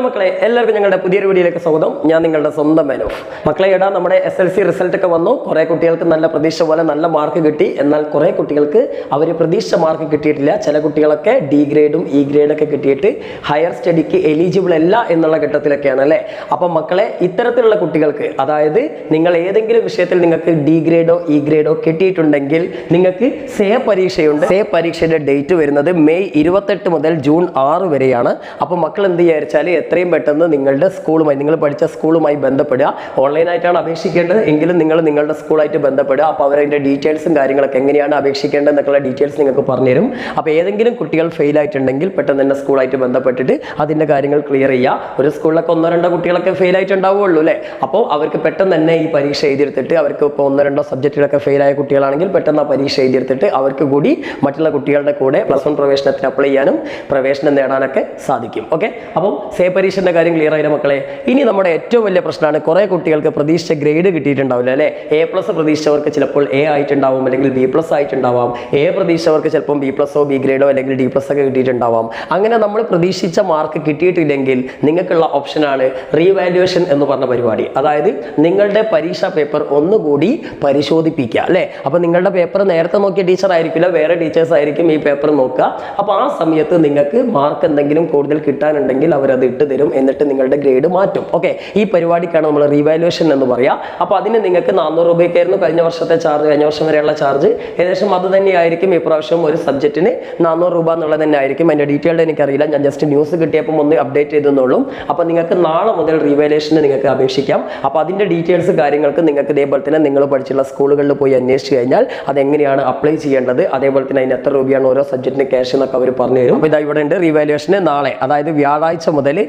Hello മക്കളെ എല്ലാവർക്കും ഞങ്ങളുടെ പുതിയൊരു വീഡിയോയിലേക്ക് സ്വാഗതം. ഞാൻ നിങ്ങളുടെ സ്വന്തം മേനു. മക്കളെ എടാ നമ്മുടെ എസ് എൽ സി റിസൾട്ട് ഒക്കെ വന്നു. കുറേ കുട്ടികൾക്ക് നല്ല പ്രതീക്ഷ പോലെ നല്ല മാർക്ക് കിട്ടി. എന്നാൽ കുറേ കുട്ടികൾക്ക് അവർ പ്രതീക്ഷ മാർക്ക് കിട്ടിയിട്ടില്ല. ചില കുട്ടികളൊക്കെ ഡി ഗ്രേഡും ഇ ഗ്രേഡൊക്കെ കിട്ടിയിട്ട് ഹയർ സ്റ്റഡിക്ക് എലിജിബിൾ അല്ല എന്നുള്ള ഘട്ടത്തിലൊക്കെയാണ് അല്ലേ? അപ്പം മക്കളെ ഇത്തരത്തിലുള്ള കുട്ടികൾക്ക് അതായത് നിങ്ങൾ ഏതെങ്കിലും വിഷയത്തിൽ നിങ്ങൾക്ക് ഡി ഗ്രേഡോ ഇ ഗ്രേഡോ കിട്ടിയിട്ടുണ്ടെങ്കിൽ നിങ്ങൾക്ക് സേ പരീക്ഷയുണ്ട്. സേ പരീക്ഷയുടെ ഡേറ്റ് വരുന്നത് മെയ് ഇരുപത്തെട്ട് മുതൽ ജൂൺ ആറ് വരെയാണ്. അപ്പോൾ മക്കൾ എന്ത് വിചാരിച്ചാൽ എത്രയും പെട്ടെന്ന് നിങ്ങളുടെ സ്കൂളുമായി നിങ്ങൾ പഠിച്ച സ്കൂളുമായി ബന്ധപ്പെടുക. ഓൺലൈനായിട്ടാണ് അപേക്ഷിക്കേണ്ടത് എങ്കിലും നിങ്ങൾ നിങ്ങളുടെ സ്കൂളായിട്ട് ബന്ധപ്പെടുക. അപ്പോൾ അവരതിന്റെ ഡീറ്റെയിൽസും കാര്യങ്ങളൊക്കെ എങ്ങനെയാണ് അപേക്ഷിക്കേണ്ടത് എന്നൊക്കെയുള്ള ഡീറ്റെയിൽസ് നിങ്ങൾക്ക് പറഞ്ഞുതരും. അപ്പോൾ ഏതെങ്കിലും കുട്ടികൾ ഫെയിൽ ആയിട്ടുണ്ടെങ്കിൽ പെട്ടെന്ന് തന്നെ സ്കൂളായിട്ട് ബന്ധപ്പെട്ടിട്ട് അതിന്റെ കാര്യങ്ങൾ ക്ലിയർ ചെയ്യുക. ഒരു സ്കൂളിലൊക്കെ ഒന്നോ രണ്ടോ കുട്ടികളൊക്കെ ഫെയിൽ ആയിട്ടുണ്ടാവുള്ളൂ അല്ലേ? അപ്പോൾ അവർക്ക് പെട്ടെന്ന് തന്നെ ഈ പരീക്ഷ എഴുതിയെടുത്തിട്ട് അവർക്ക് ഇപ്പോൾ ഒന്നോ രണ്ടോ സബ്ജക്റ്റുകളൊക്കെ ഫെയിൽ ആയ കുട്ടികളാണെങ്കിൽ പെട്ടെന്ന് ആ പരീക്ഷ എഴുതിയെടുത്തിട്ട് അവർക്ക് കൂടി മറ്റുള്ള കുട്ടികളുടെ കൂടെ പ്ലസ് വൺ പ്രവേശനത്തിന് അപ്ലൈ ചെയ്യാനും പ്രവേശനം നേടാനൊക്കെ സാധിക്കും. ഓക്കെ? അപ്പം സേ പരീക്ഷന്റെ കാര്യം ക്ലിയർ ആയില്ല മക്കളെ? ഇനി നമ്മുടെ ഏറ്റവും വലിയ പ്രശ്നമാണ് കുറേ കുട്ടികൾക്ക് പ്രതീക്ഷിച്ച ഗ്രേഡ് കിട്ടിയിട്ടുണ്ടാവില്ല അല്ലേ? എ പ്ലസ് പ്രതീക്ഷിച്ചവർക്ക് ചിലപ്പോൾ എ ആയിട്ടുണ്ടാവും അല്ലെങ്കിൽ ബി പ്ലസ് ആയിട്ടുണ്ടാവാം. എ പ്രതീക്ഷിച്ചവർക്ക് ചിലപ്പോൾ ബി പ്ലസോ ബി ഗ്രേഡോ അല്ലെങ്കിൽ ഡി പ്ലസ് ഒക്കെ കിട്ടിയിട്ടുണ്ടാവാം. അങ്ങനെ നമ്മൾ പ്രതീക്ഷിച്ച മാർക്ക് കിട്ടിയിട്ടില്ലെങ്കിൽ നിങ്ങൾക്കുള്ള ഓപ്ഷനാണ് റീവാലുവേഷൻ എന്ന് പറഞ്ഞ പരിപാടി. അതായത് നിങ്ങളുടെ പരീക്ഷാ പേപ്പർ ഒന്നുകൂടി പരിശോധിപ്പിക്കുക അല്ലേ? അപ്പോൾ നിങ്ങളുടെ പേപ്പർ നേരത്തെ നോക്കിയ ടീച്ചർ ആയിരിക്കില്ല വേറെ ടീച്ചേഴ്സ് ആയിരിക്കും ഈ പേപ്പർ നോക്കുക. അപ്പോൾ ആ സമയത്ത് നിങ്ങൾക്ക് മാർക്ക് എന്തെങ്കിലും കൂടുതൽ കിട്ടാനുണ്ടെങ്കിൽ അവരത് തരും എന്നിട്ട് നിങ്ങളുടെ ഗ്രേഡ് മാറ്റും. ഓക്കെ ഈ പരിപാടിക്കാണ് നമ്മൾ റീവാലുവേഷൻ എന്ന് പറയാം. അപ്പോൾ അതിന് നിങ്ങൾക്ക് നാനൂറ് രൂപയ്ക്കായിരുന്നു കഴിഞ്ഞ വർഷത്തെ ചാർജ് കഴിഞ്ഞ വർഷം വരെയുള്ള ചാർജ് ഏകദേശം അത് തന്നെയായിരിക്കും ഇപ്രാവശ്യം ഒരു സബ്ജക്റ്റിന് നാനൂറ് രൂപ എന്നുള്ളത് തന്നെ ആയിരിക്കും അതിന്റെ ഡീറ്റെയിൽഡ് എനിക്കറിയില്ല. ഞാൻ ജസ്റ്റ് ന്യൂസ് കിട്ടിയപ്പോൾ ഒന്ന് അപ്ഡേറ്റ് ചെയ്തെന്നുള്ളൂ. അപ്പോൾ നിങ്ങൾക്ക് നാളെ മുതൽ റീവാലുവേഷന് നിങ്ങൾക്ക് അപേക്ഷിക്കാം. അപ്പോൾ അതിന്റെ ഡീറ്റെയിൽസ് കാര്യങ്ങൾക്ക് നിങ്ങൾക്ക് ഇതേപോലെ തന്നെ നിങ്ങൾ പഠിച്ചുള്ള സ്കൂളുകളിൽ പോയി അന്വേഷിച്ച് കഴിഞ്ഞാൽ അതെങ്ങനെയാണ് അപ്ലൈ ചെയ്യേണ്ടത്? അതേപോലെ തന്നെ അതിന് എത്ര രൂപയാണ് ഓരോ സബ്ജക്റ്റിന് ക്യാഷ് എന്നൊക്കെ അവർ പറഞ്ഞു തരും. അപ്പോൾ ഇതാ ഇവിടെ ഉണ്ട് റീവാലുവേഷന് നാളെ. അതായത് വ്യാഴാഴ്ച മുതൽ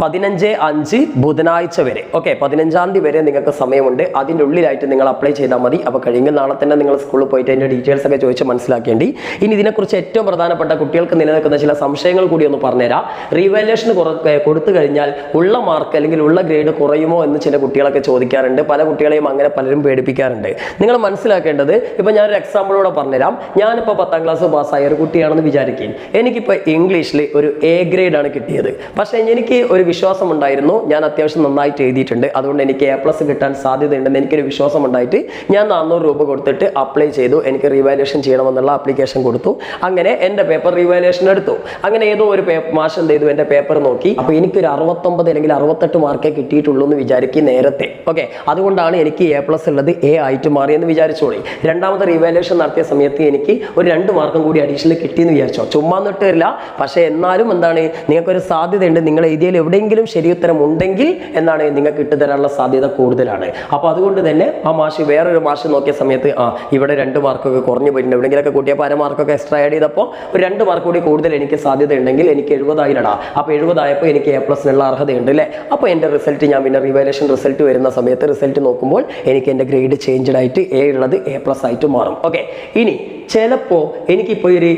പതിനഞ്ച് അഞ്ച് ബുധനാഴ്ച വരെ. ഓക്കെ പതിനഞ്ചാം തീയതി വരെ നിങ്ങൾക്ക് സമയമുണ്ട്. അതിന്റെ ഉള്ളിലായിട്ട് നിങ്ങൾ അപ്ലൈ ചെയ്താൽ മതി. അപ്പോൾ കഴിയുമെങ്കിൽ നാളെ തന്നെ നിങ്ങൾ സ്കൂളിൽ പോയിട്ട് അതിന്റെ ഡീറ്റെയിൽസ് ഒക്കെ ചോദിച്ച് മനസ്സിലാക്കേണ്ടി. ഇനി ഇതിനെക്കുറിച്ച് ഏറ്റവും പ്രധാനപ്പെട്ട കുട്ടികൾക്ക് നിലനിൽക്കുന്ന ചില സംശയങ്ങൾ കൂടി ഒന്ന് പറഞ്ഞുതരാം. റീവാലുവേഷൻ കൊടുത്തു കഴിഞ്ഞാൽ ഉള്ള മാർക്ക് അല്ലെങ്കിൽ ഉള്ള ഗ്രേഡ് കുറയുമോ എന്ന് ചില കുട്ടികളൊക്കെ ചോദിക്കാറുണ്ട്. പല കുട്ടികളെയും അങ്ങനെ പലരും പേടിപ്പിക്കാറുണ്ട്. നിങ്ങൾ മനസ്സിലാക്കേണ്ടത് ഇപ്പം ഞാനൊരു എക്സാമ്പിളോടെ പറഞ്ഞുതരാം. ഞാനിപ്പോൾ പത്താം ക്ലാസ് പാസ്സായ ഒരു കുട്ടിയാണെന്ന് വിചാരിക്കുകയും എനിക്കിപ്പോൾ ഇംഗ്ലീഷിൽ ഒരു എ ഗ്രേഡാണ് കിട്ടിയത്. പക്ഷേ എനിക്ക് ഒരു വിശ്വാസം ഉണ്ടായിരുന്നു ഞാൻ അത്യാവശ്യം നന്നായിട്ട് എഴുതിയിട്ടുണ്ട്. അതുകൊണ്ട് എനിക്ക് എ പ്ലസ് കിട്ടാൻ സാധ്യതയുണ്ടെന്ന് എനിക്കൊരു വിശ്വാസം ഉണ്ടായിട്ട് ഞാൻ നാനൂറ് രൂപ കൊടുത്തിട്ട് അപ്ലൈ ചെയ്തു. എനിക്ക് റീവാലുവേഷൻ ചെയ്യണമെന്നുള്ള ആപ്ലിക്കേഷൻ കൊടുത്തു. അങ്ങനെ എന്റെ പേപ്പർ റീവാലുവേഷൻ എടുത്തു. അങ്ങനെ ഏതോ ഒരു മാഷം എന്ത് ചെയ്തു? എന്റെ പേപ്പർ നോക്കി. അപ്പോൾ എനിക്കൊരു അറുപത്തൊമ്പത് അല്ലെങ്കിൽ അറുപത്തെട്ട് മാർക്കേ കിട്ടിയിട്ടുള്ളൂ എന്ന് വിചാരിക്കും നേരത്തെ. ഓക്കെ അതുകൊണ്ടാണ് എനിക്ക് എ പ്ലസ് ഉള്ളത് എ ആയിട്ട് മാറിയെന്ന് വിചാരിച്ചോളി. രണ്ടാമത്തെ റീവാലുവേഷൻ നടത്തിയ സമയത്ത് എനിക്ക് ഒരു രണ്ട് മാർക്കും കൂടി അഡീഷണൽ കിട്ടിയെന്ന് വിചാരിച്ചോ? ചുമ്മാ നിട്ടില്ല പക്ഷേ എന്നാലും എന്താണ്? നിങ്ങൾക്കൊരു സാധ്യതയുണ്ട്. നിങ്ങൾ എഴുതിയതിൽ എവിടെയെങ്കിലും ശരിയുത്തരം ഉണ്ടെങ്കിൽ എന്നാണ് നിങ്ങൾക്ക് ഇട്ടുതരാനുള്ള സാധ്യത കൂടുതലാണ്. അപ്പോൾ അതുകൊണ്ട് തന്നെ ആ മാഷ് വേറൊരു മാഷ് നോക്കിയ സമയത്ത് ആ ഇവിടെ രണ്ട് മാർക്കൊക്കെ കുറഞ്ഞു പോയിട്ടുണ്ട്. എവിടെയെങ്കിലൊക്കെ കൂട്ടിയപ്പോൾ അര മാർക്കൊക്കെ എക്സ്ട്രാ ആഡ് ചെയ്തപ്പോൾ ഒരു രണ്ട് മാർക്ക് കൂടി കൂടുതൽ എനിക്ക് സാധ്യത ഉണ്ടെങ്കിൽ എനിക്ക് എഴുപതായിരടാ. അപ്പോൾ എഴുപതായപ്പോൾ എനിക്ക് എ പ്ലസിനുള്ള അർഹതയുണ്ട് അല്ലേ? അപ്പോൾ എന്റെ റിസൾട്ട് ഞാൻ പിന്നെ റിവാലേഷൻ റിസൾട്ട് വരുന്ന സമയത്ത് റിസൾട്ട് നോക്കുമ്പോൾ എനിക്ക് എന്റെ ഗ്രേഡ് ചേഞ്ച്ഡ് ആയിട്ട് എ ഉള്ളത് എ പ്ലസ് ആയിട്ട് മാറും. ഓക്കെ ഇനി ചിലപ്പോൾ എനിക്കിപ്പോൾ ഒരു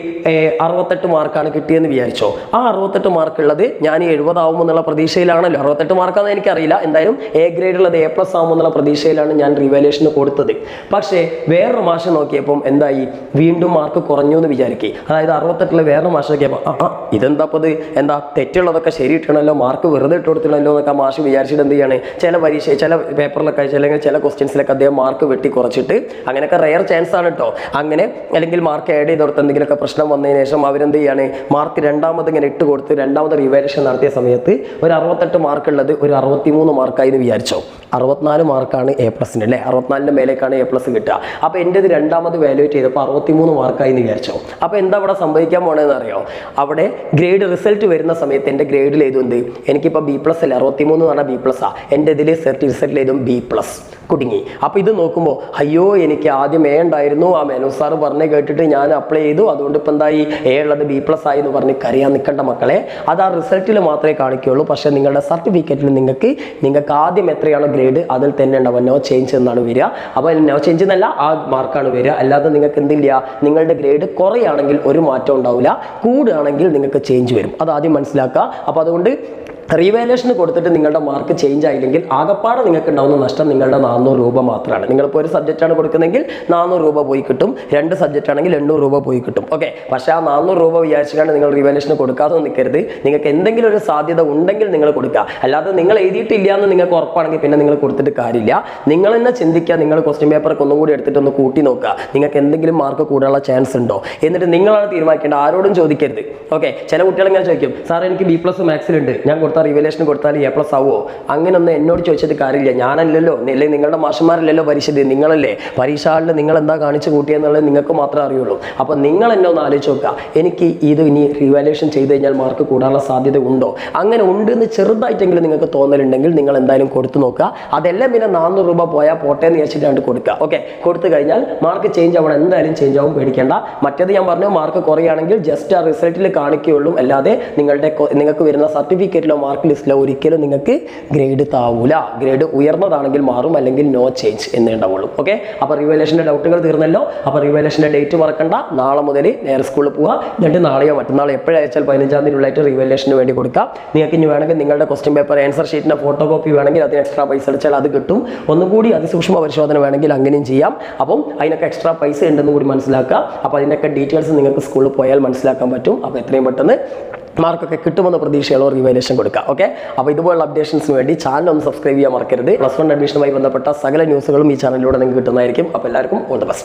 അറുപത്തെട്ട് മാർക്കാണ് കിട്ടിയെന്ന് വിചാരിച്ചോ. ആ അറുപത്തെട്ട് മാർക്കുള്ളത് ഞാൻ എഴുപതാവും എന്നുള്ള പ്രതീക്ഷയിലാണല്ലോ. അറുപത്തെട്ട് മാർക്കാണെന്ന് എനിക്കറിയില്ല. എന്തായാലും എ ഗ്രേഡ് ഉള്ളത് എ പ്ലസ് ആവും എന്നുള്ള പ്രതീക്ഷയിലാണ് ഞാൻ റിവാലുവേഷന് കൊടുത്തത്. പക്ഷേ വേറൊരു മാഷം നോക്കിയപ്പം എന്തായി? വീണ്ടും മാർക്ക് കുറഞ്ഞു എന്ന് വിചാരിക്കുക അതായത് അറുപത്തെട്ടിലെ വേറൊരു മാഷം നോക്കിയപ്പോൾ ആ ഇതെന്താ അപ്പോൾ എന്താ തെറ്റുള്ളതൊക്കെ ശരി ഇട്ടണല്ലോ മാർക്ക് വെറുതെ ഇട്ട് കൊടുത്തില്ലല്ലോ എന്നൊക്കെ മാഷ് വിചാരിച്ചിട്ട് എന്ത് ചെയ്യാണ്? ചില പരീക്ഷ ചില പേപ്പറിലൊക്കെ അല്ലെങ്കിൽ ചില ക്വസ്റ്റ്യൻസിലൊക്കെ അദ്ദേഹം മാർക്ക് വെട്ടി കുറച്ചിട്ട് അങ്ങനെയൊക്കെ റെയർ ചാൻസ് ആണ് കേട്ടോ അങ്ങനെ അല്ലെങ്കിൽ മാർക്ക് ആഡ് ചെയ്ത് കൊടുത്ത് എന്തെങ്കിലുമൊക്കെ പ്രശ്നം വന്നതിന് ശേഷം അവരെന്ത് ചെയ്യാണ്? മാർക്ക് രണ്ടാമത് ഇങ്ങനെ ഇട്ട് കൊടുത്ത് രണ്ടാമത് റിവാലേഷൻ നടത്തിയ സമയത്ത് ഒരു അറുപത്തെട്ട് മാർക്ക് ഉള്ളത് ഒരു അറുപത്തിമൂന്ന് മാർക്കായി എന്ന് വിചാരിച്ചോ. അറുപത്തിനാല് മാർക്കാണ് എ പ്ലസിന് അല്ലേ? അറുപത്തിനാലിന്റെ മേലേക്കാണ് എ പ്ലസ് കിട്ടുക. അപ്പോൾ എന്റെ ഇത് രണ്ടാമത് വാലുവേറ്റ് ചെയ്തപ്പോൾ അറുപത്തിമൂന്ന് മാർക്കായി എന്ന് വിചാരിച്ചോ. അപ്പോൾ എന്താ അവിടെ സംഭവിക്കാൻ പോണതെന്ന് അറിയോ അവിടെ ഗ്രേഡ് റിസൾട്ട് വരുന്ന സമയത്ത് എന്റെ ഗ്രേഡിൽ ഏതുണ്ട് എനിക്കിപ്പോൾ ബി പ്ലസ് അല്ലേ? അറുപത്തിമൂന്ന് എന്ന് പറഞ്ഞാൽ ബി പ്ലസ് ആ. എന്റെ ഇതിൽ സെർട്ടി റിസൾട്ടിൽ ഏതും ബി പ്ലസ് കുടുങ്ങി. അപ്പോൾ ഇത് നോക്കുമ്പോൾ അയ്യോ എനിക്ക് ആദ്യം എ ഉണ്ടായിരുന്നു. ആ മെനു സാർ പറഞ്ഞ് കേട്ടിട്ട് ഞാൻ അപ്ലൈ ചെയ്തു. അതുകൊണ്ട് ഇപ്പം എന്തായി? എ ഉള്ളത് ബി പ്ലസ് ആയി എന്ന് പറഞ്ഞ് കരയാൻ നിൽക്കേണ്ട മക്കളെ. അത് ആ റിസൾട്ടിൽ മാത്രമേ കാണിക്കുകയുള്ളൂ പക്ഷേ നിങ്ങളുടെ സർട്ടിഫിക്കറ്റിൽ നിങ്ങൾക്ക് നിങ്ങൾക്ക് ആദ്യം എത്രയാണോ ഗ്രേഡ് അതിൽ തന്നെ ഉണ്ടാവുക നോ ചേഞ്ച് എന്നാണ് വരിക. അപ്പോൾ നോ ചേഞ്ച് എന്നല്ല ആ മാർക്കാണ് വരിക. അല്ലാതെ നിങ്ങൾക്ക് എന്തില്ല നിങ്ങളുടെ ഗ്രേഡ് കുറയാണെങ്കിൽ ഒരു മാറ്റം ഉണ്ടാവില്ല. കൂടുകയാണെങ്കിൽ നിങ്ങൾക്ക് ചേഞ്ച് വരും. അത് ആദ്യം മനസ്സിലാക്കുക. അപ്പോൾ അതുകൊണ്ട് റീവാലുവേഷന് കൊടുത്തിട്ട് നിങ്ങളുടെ മാർക്ക് ചേഞ്ച് ആയില്ലെങ്കിൽ ആകപ്പാടെ നിങ്ങൾക്ക് ഉണ്ടാവുന്ന നഷ്ടം നിങ്ങളുടെ നാനൂറ് രൂപ മാത്രമാണ് നിങ്ങളിപ്പോൾ ഒരു സബ്ജക്റ്റാണ് കൊടുക്കുന്നതെങ്കിൽ നാനൂറ് രൂപ പോയി കിട്ടും. രണ്ട് സബ്ജക്റ്റ് ആണെങ്കിൽ എണ്ണൂറ് രൂപ പോയി കിട്ടും. ഓക്കെ പക്ഷേ ആ നാനൂറ് രൂപ വിചാരിച്ചിട്ടാണ് നിങ്ങൾ റീവാലുവേഷന് കൊടുക്കാതെ നിൽക്കരുത് നിങ്ങൾക്ക് എന്തെങ്കിലും ഒരു സാധ്യത ഉണ്ടെങ്കിൽ നിങ്ങൾ കൊടുക്കുക. അല്ലാതെ നിങ്ങൾ എഴുതിയിട്ടില്ല എന്ന് നിങ്ങൾക്ക് ഉറപ്പാണെങ്കിൽ പിന്നെ നിങ്ങൾ കൊടുത്തിട്ട് കാര്യമില്ല. നിങ്ങൾ തന്നെ ചിന്തിക്കുക. നിങ്ങൾ ക്വസ്റ്റ്യൻ പേപ്പറൊക്കെ ഒന്നും കൂടി എടുത്തിട്ട് ഒന്ന് കൂട്ടി നോക്കുക. നിങ്ങൾക്ക് എന്തെങ്കിലും മാർക്ക് കൂടാനുള്ള ചാൻസ് ഉണ്ടോ? എന്നിട്ട് നിങ്ങളാണ് തീരുമാനിക്കേണ്ടത്. ആരോടും ചോദിക്കരുത്. ഓക്കെ ചില കുട്ടികൾ ഇങ്ങനെ ചോദിക്കും സാർ എനിക്ക് ബി പ്ലസ് മാത്സിലുണ്ട് ഞാൻ കൊടുത്ത റിവലേഷൻ കൊടുത്താൽ എ പ്ലസ് ആവുമോ അങ്ങനെ അങ്ങനൊന്നും എന്നോട് ചോദിച്ചിട്ട് കാര്യമില്ല. ഞാനല്ലല്ലോ. അല്ലെങ്കിൽ നിങ്ങളുടെ മാഷന്മാരല്ലല്ലോ പരീക്ഷ. നിങ്ങളല്ലേ. പരീക്ഷ ഹാളിൽ നിങ്ങൾ എന്താ കാണിച്ചു കൂട്ടിയെന്നുള്ളത് നിങ്ങൾക്ക് മാത്രമേ അറിയുള്ളൂ. അപ്പോൾ നിങ്ങൾ എന്നെ ഒന്ന് ആലോചിച്ച് നോക്കുക. എനിക്ക് ഇത് ഇനി റിവാലേഷൻ ചെയ്ത് കഴിഞ്ഞാൽ മാർക്ക് കൂടാനുള്ള സാധ്യത ഉണ്ടോ? അങ്ങനെ ഉണ്ട് എന്ന് ചെറുതായിട്ടെങ്കിലും നിങ്ങൾക്ക് തോന്നലുണ്ടെങ്കിൽ നിങ്ങൾ എന്തായാലും കൊടുത്തു നോക്കുക. അതെല്ലാം പിന്നെ നാനൂറ് രൂപ പോയാൽ പോട്ടെ എന്ന് വിചാരിച്ചിട്ടാണ് കൊടുക്കുക. ഓക്കെ കൊടുത്തു കഴിഞ്ഞാൽ മാർക്ക് ചേഞ്ച് ആവണം. എന്തായാലും ചേഞ്ച് ആവും പേടിക്കേണ്ട. മറ്റേത് ഞാൻ പറഞ്ഞു മാർക്ക് കുറയുകയാണെങ്കിൽ ജസ്റ്റ് ആ റിസൾട്ടിൽ കാണിക്കുകയുള്ളൂ. അല്ലാതെ നിങ്ങളുടെ നിങ്ങൾക്ക് വരുന്ന സർട്ടിഫിക്കറ്റിലോ മാർക്ക് ലിസ്റ്റിൽ ഒരിക്കലും നിങ്ങൾക്ക് ഗ്രേഡ് താവൂല. ഗ്രേഡ് ഉയർന്നതാണെങ്കിൽ മാറും അല്ലെങ്കിൽ നോ ചേഞ്ച് എന്നേ ഉണ്ടാവുള്ളൂ. ഓക്കെ അപ്പോൾ റിവലേഷന്റെ ഡൗട്ടുകൾ തീർന്നല്ലോ. അപ്പോൾ റിവലേഷന്റെ ഡേറ്റ് മറക്കണ്ട. നാളെ മുതൽ നേരെ സ്കൂളിൽ പോവുക എന്നിട്ട് നാളെയോ മറ്റന്നാളോ എപ്പോഴയച്ചാൽ പതിനഞ്ചാം ഉള്ളായിട്ട് റിവലേഷന് വേണ്ടി കൊടുക്കാം. നിങ്ങൾക്ക് ഇനി വേണമെങ്കിൽ നിങ്ങളുടെ ക്വസ്റ്റ്യൻ പേപ്പർ ആൻസർ ഷീറ്റിന്റെ ഫോട്ടോ കോപ്പി വേണമെങ്കിൽ അതിന് എക്സ്ട്രാ പൈസ അടിച്ചാൽ അത് കിട്ടും. ഒന്നുകൂടി അതിസൂക്ഷ്മ പരിശോധന വേണമെങ്കിൽ അങ്ങനെയും ചെയ്യാം. അപ്പം അതിനൊക്കെ എക്സ്ട്രാ പൈസ ഉണ്ടെന്ന് കൂടി മനസ്സിലാക്കുക. അപ്പോൾ അതിന്റെയൊക്കെ ഡീറ്റെയിൽസ് നിങ്ങൾക്ക് സ്കൂളിൽ പോയാൽ മനസ്സിലാക്കാൻ പറ്റും. അപ്പോൾ എത്രയും പെട്ടെന്ന് മാർക്കൊക്കെ കിട്ടുമെന്ന പ്രതീക്ഷയുള്ള റിവാലേഷൻ കൊടുക്കുക ഓക്കെ അപ്പോൾ ഇതുപോലുള്ള അപ്ഡേഷൻസിന് വേണ്ടി ചാനൽ ഒന്ന് സബ്സ്ക്രൈബ് ചെയ്യാൻ മറക്കരുത്. പ്ലസ് വൺ അഡ്മിഷനുമായി ബന്ധപ്പെട്ട സകല ന്യൂസുകളും ഈ ചാനലിലൂടെ നിങ്ങൾക്ക് കിട്ടുന്നതായിരിക്കും. അപ്പോൾ എല്ലാവർക്കും ഓൾ ദ ബെസ്റ്റ്